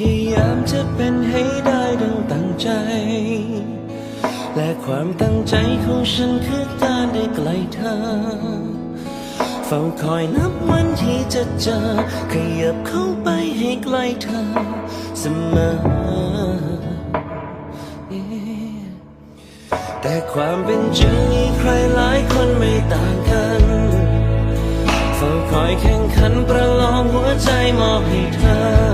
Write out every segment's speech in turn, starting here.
ยายามจะเป็นให้ได้ดังตั้งใจ และความตั้งใจของฉันคือการได้ใกล้เธอ เฝ้าคอยนับวันที่จะเจอ ขยับเข้าไปให้ใกล้เธอเสมอ แต่ความเป็นจริงมีใครหลายคนไม่ต่างกันเฝ้าคอยแข่งขันประลองหัวใจมอบให้เธอ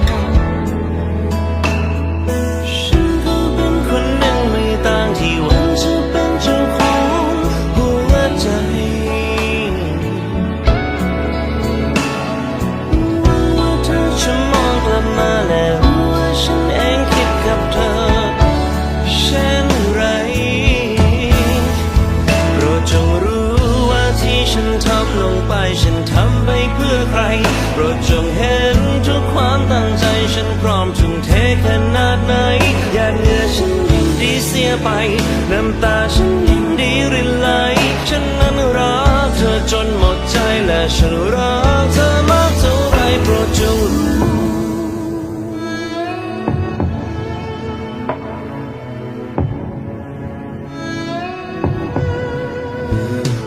โปรดจงเห็นทุกความตั้งใจฉันพร้อมทุ่มเทขนาดไหนหยาดเหงื่อฉันยิ่งดีเสียไป น้ำตาฉันยิ่งดีรินไหลฉันนั้นรักเธอจนหมดใจและฉันรักเธอมากเท่าไรโปรดจงรู้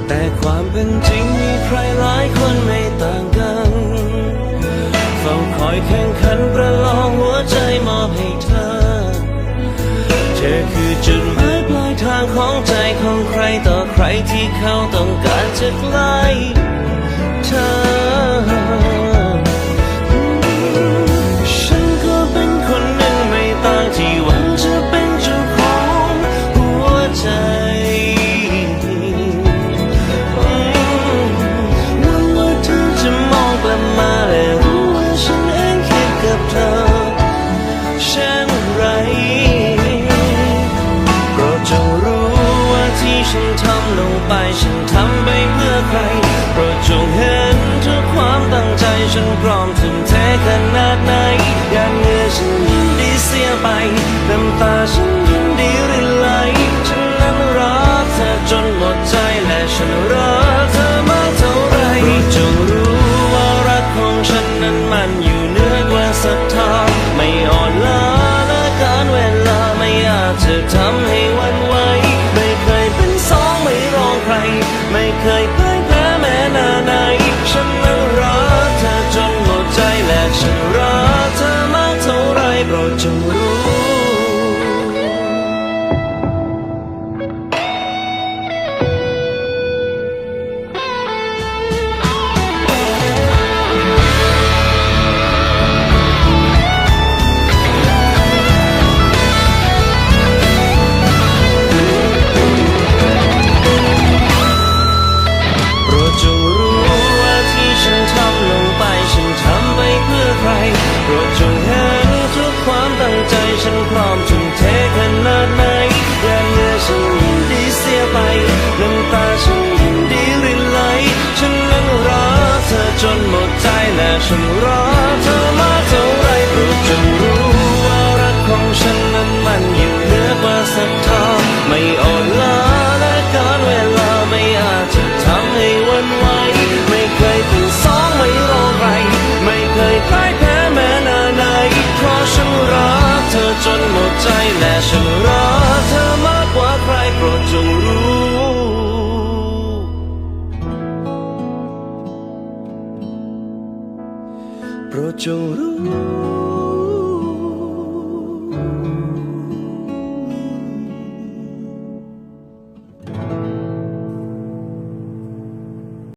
แต่ความเป็นจริง อยแข่งขันประลองหัวใจมอบให้เธอ เธอคือจุดหมายปลายทางของใจของใครต่อใครที่เขาต้องการจะใกล้ ลงไปฉันทำไปเพื่อใครโปรดจงเห็นทุกความตั้งใจฉันพร้อมทุ่มเทขนาดไหน โป และฉันรักเธอมาเท่าไรโปรดจงรู้ว่ารักของฉันนั้นมันอยู่เหนือกว่าศรัทธาไม่อ่อนล้าและการเวลาไม่อาจจะทำให้วันไหวไม่เคยเป็นสองไม่รอใครไม่เคยพ่ายแพ้แม้นาไหนเพราะฉันรักเธอจนหมดใจและฉันรัก โปรดจงรู้